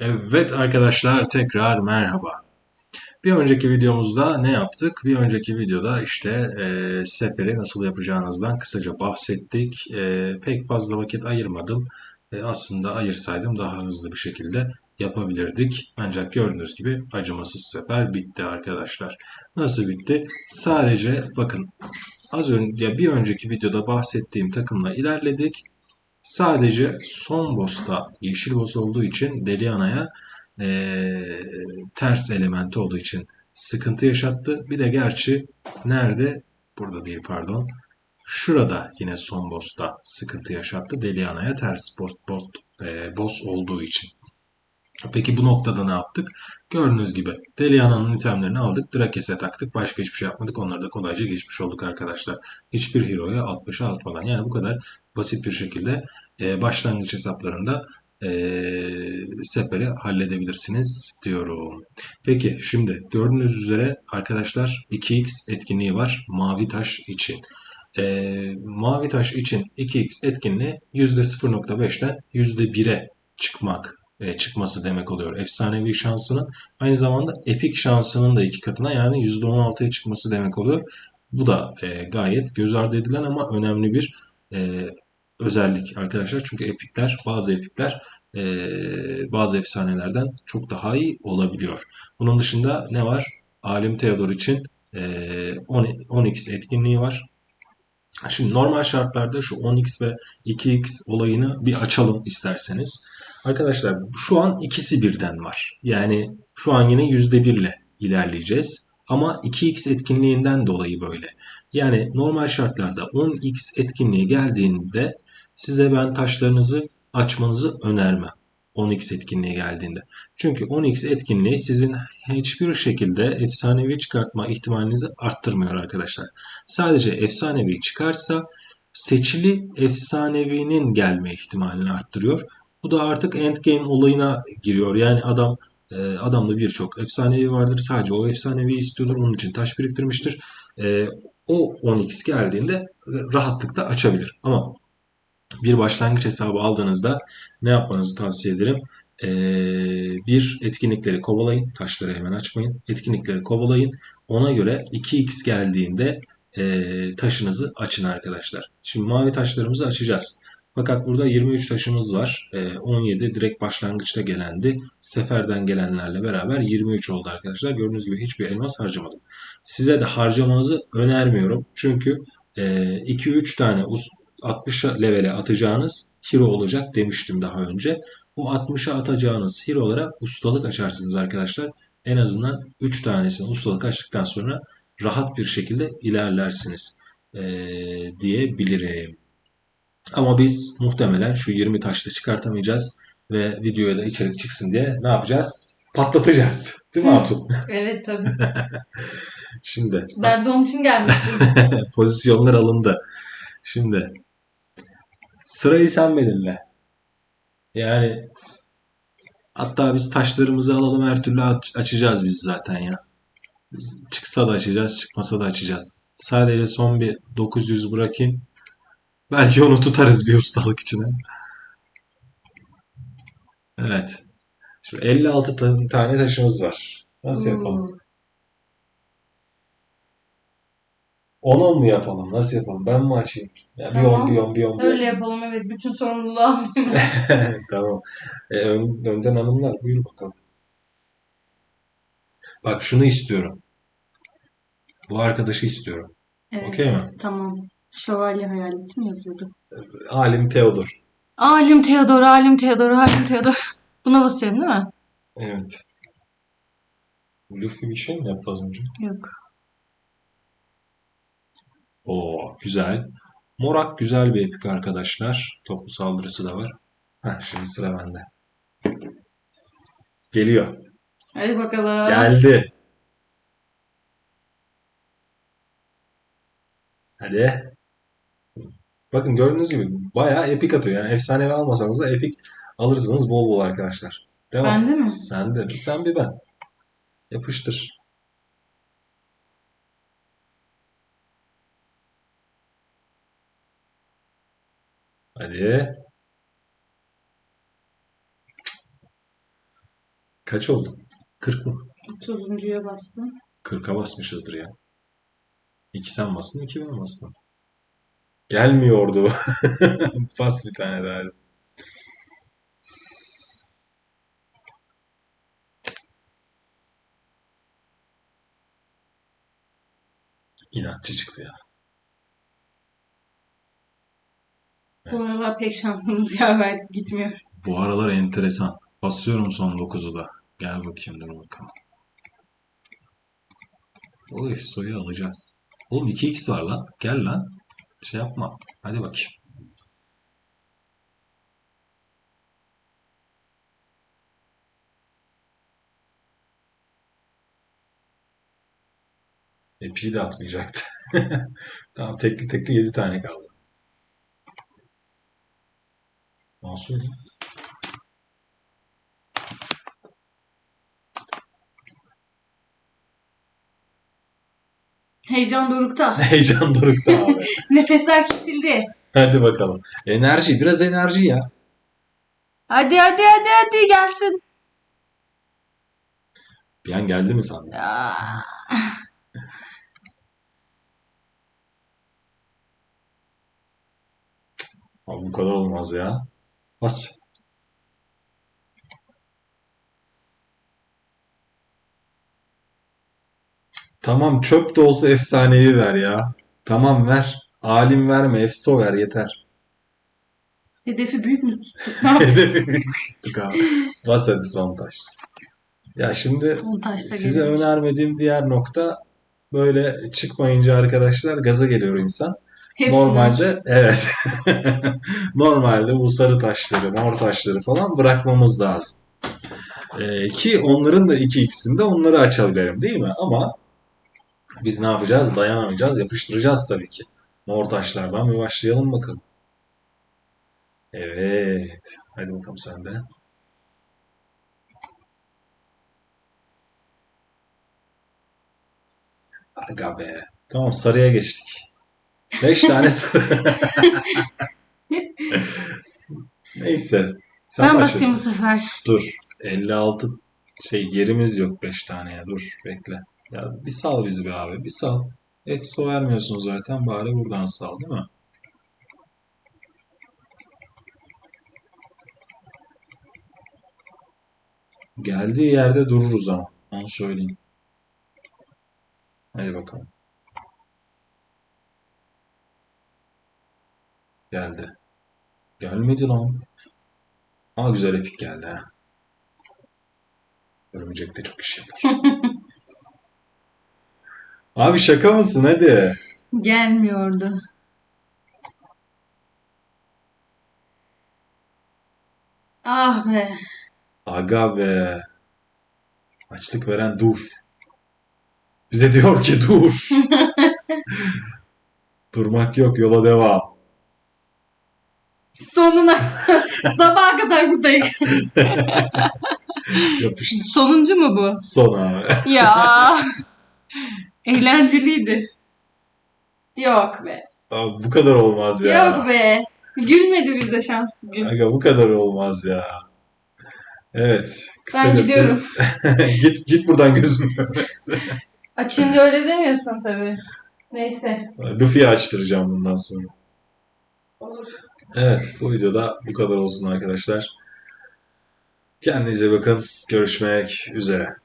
Evet arkadaşlar tekrar merhaba. Bir önceki videomuzda ne yaptık? Bir önceki videoda işte e, seferi nasıl yapacağınızdan kısaca bahsettik. E, pek fazla vakit ayırmadım. E, aslında ayırsaydım daha hızlı bir şekilde yapabilirdik. Ancak gördüğünüz gibi acımasız sefer bitti arkadaşlar. Nasıl bitti? Sadece bakın az önce bir önceki videoda bahsettiğim takımla ilerledik. Sadece son boss'ta yeşil boss olduğu için Deliana'ya eee, ters elementi olduğu için sıkıntı yaşattı. Bir de gerçi nerede? Burada değil pardon. Şurada yine son boss'ta sıkıntı yaşattı. Deliana'ya ters boss, boss, eee, boss olduğu için. Peki bu noktada ne yaptık? Gördüğünüz gibi Deliana'nın itemlerini aldık. Drakes'e taktık. Başka hiçbir şey yapmadık. Onları da kolayca geçmiş olduk arkadaşlar. Hiçbir hero'ya 60'a atmadan. Yani bu kadar basit bir şekilde e, başlangıç hesaplarında e, seferi halledebilirsiniz diyorum. Peki şimdi gördüğünüz üzere arkadaşlar 2x etkinliği var mavi taş için. E, mavi taş için 2x etkinliği %0.5'ten %1'e çıkmak e, çıkması demek oluyor. Efsanevi şansının aynı zamanda epik şansının da iki katına yani %16'ya çıkması demek oluyor. Bu da e, gayet göz ardı edilen ama önemli bir e, özellik arkadaşlar. Çünkü epikler, bazı epikler e, bazı efsanelerden çok daha iyi olabiliyor. Bunun dışında ne var? Alim Theodor için e, 10x etkinliği var. Şimdi normal şartlarda şu 10x ve 2x olayını bir açalım isterseniz. Arkadaşlar şu an ikisi birden var. Yani şu an yine %1 ile ilerleyeceğiz. Ama 2x etkinliğinden dolayı böyle. Yani normal şartlarda 10x etkinliği geldiğinde size ben taşlarınızı açmanızı önermem. 10x etkinliği geldiğinde. Çünkü 10x etkinliği sizin hiçbir şekilde efsanevi çıkartma ihtimalinizi arttırmıyor arkadaşlar. Sadece efsanevi çıkarsa seçili efsanevinin gelme ihtimalini arttırıyor. Bu da artık endgame olayına giriyor. Yani adam e, adamda birçok efsanevi vardır. Sadece o efsanevi istiyordur. Onun için taş biriktirmiştir. E, o 10x geldiğinde rahatlıkla açabilir. Ama bir başlangıç hesabı aldığınızda ne yapmanızı tavsiye ederim? Ee, bir etkinlikleri kovalayın. Taşları hemen açmayın. Etkinlikleri kovalayın. Ona göre 2x geldiğinde e, taşınızı açın arkadaşlar. Şimdi mavi taşlarımızı açacağız. Fakat burada 23 taşımız var. E, 17 direkt başlangıçta gelendi. Seferden gelenlerle beraber 23 oldu arkadaşlar. Gördüğünüz gibi hiçbir elmas harcamadım. Size de harcamanızı önermiyorum. Çünkü 2-3 tane 60 levele atacağınız hero olacak demiştim daha önce. O 60'a atacağınız hero'lara ustalık açarsınız arkadaşlar. En azından 3 tanesini ustalık açtıktan sonra rahat bir şekilde ilerlersiniz ee, diyebilirim. Ama biz muhtemelen şu 20 taşla çıkartamayacağız ve videoya da içerik çıksın diye ne yapacağız? Patlatacağız. Değil mi Hatun? Evet tabii. Şimdi Ben de onun için gelmiştim. pozisyonlar alındı. Şimdi sırayı sen belirle. Yani hatta biz taşlarımızı alalım her türlü aç- açacağız biz zaten ya. Biz çıksa da açacağız, çıkmasa da açacağız. Sadece son bir 900 bırakayım. Belki onu tutarız bir ustalık içine. Evet. Şimdi 56 ta- tane taşımız var. Nasıl yapalım? Hmm. 10 mu yapalım? Nasıl yapalım? Ben mi açayım? Ya bir 10 Tamam. bir 10 bir 10 bir 10. Öyle yapalım evet. Bütün sorumluluğu alayım. Tamam. E, ön- önden hanımlar buyur bakalım. Bak şunu istiyorum. Bu arkadaşı istiyorum. Evet. Okey mi? Tamam. Şövalye hayaletim yazıyordu. Alim Theodor. Alim Theodor, Alim Theodor, Alim Theodor. Buna basıyorum değil mi? Evet. Luffy bir şey mi yaptı az önce? Yok. Oo güzel. Morak güzel bir epik arkadaşlar. Toplu saldırısı da var. Heh, şimdi sıra bende. Geliyor. Hadi bakalım. Geldi. Hadi. Bakın gördüğünüz gibi bayağı epik atıyor. Yani efsanevi almasanız da epik alırsınız bol bol arkadaşlar. Devam. Bende mi? Sen de. Bir sen bir ben. Yapıştır. Hadi. Kaç oldu? 40 mı? 30'uncuya bastım. 40'a basmışızdır ya. 2 sen bastın, 2 ben bastım. Gelmiyordu. Bas bir tane daha. İnatçı çıktı ya. Bu Evet. aralar pek şansımız yaver gitmiyor. Bu aralar enteresan. Basıyorum son 9'u da. Gel bakayım dur bakalım. Oy soyu alacağız. Oğlum 2x var lan. Gel lan. Şey yapma. Hadi bakayım. E pi de atmayacaktı. Tamam tekli tekli 7 tane kaldı. Nasıl Heyecan dorukta. Heyecan dorukta abi. Nefesler kesildi. Hadi bakalım. Enerji, biraz enerji ya. Hadi hadi hadi hadi gelsin. Bir an geldi mi sandın? Aa, Abi bu kadar olmaz ya. Bas. Tamam çöp de olsa efsaneyi ver ya. Tamam ver. Alim verme, efso ver yeter. hedefi büyük mü tuttuk? Ne yaptık? Tuttuk abi. Bas hadi son taş. Ya şimdi Son taşta size geliyor. önermediğim diğer nokta böyle çıkmayınca arkadaşlar gaza geliyor insan. Hepsini al. Normalde evet. Normalde bu sarı taşları, mor taşları falan bırakmamız lazım. Ee, ki onların da 2x'inde onları açabilirim değil mi? Ama biz ne yapacağız? Dayanamayacağız. Yapıştıracağız tabii ki. Mor taşlardan bir başlayalım bakalım. Evet. Hadi bakalım sen de. Aga be. Tamam sarıya geçtik. 5 tane sarı. Neyse. Sen Ben basayım bu başlasın. sefer. Dur. 56 şey yerimiz yok 5 taneye. Dur bekle. Ya bir sal bizi be abi. Bir sal. Efso vermiyorsun zaten. Bari buradan sal değil mi? Geldiği yerde dururuz ama. Onu söyleyeyim. Hadi bakalım. Geldi. Gelmedi lan. Ama güzel epik geldi ha. Örümcek de çok iş yapar. Abi şaka mısın hadi. Gelmiyordu. Ah be. Aga be. Açlık veren dur. Bize diyor ki dur. Durmak yok yola devam. Sonuna. Sabaha kadar buradayız. Yapıştır. Sonuncu mu bu? Son abi. Ya. Eğlenceliydi. Yok be. Abi bu kadar olmaz ya. Yok be. Gülmedi bize şans bugün. Aga bu kadar olmaz ya. Evet. Ben gidiyorum. git git buradan gözüm görmesin. Açınca öyle demiyorsun tabii. Neyse. Luffy'yi açtıracağım bundan sonra. Olur. Evet, bu videoda bu kadar olsun arkadaşlar. Kendinize bakın. Görüşmek üzere.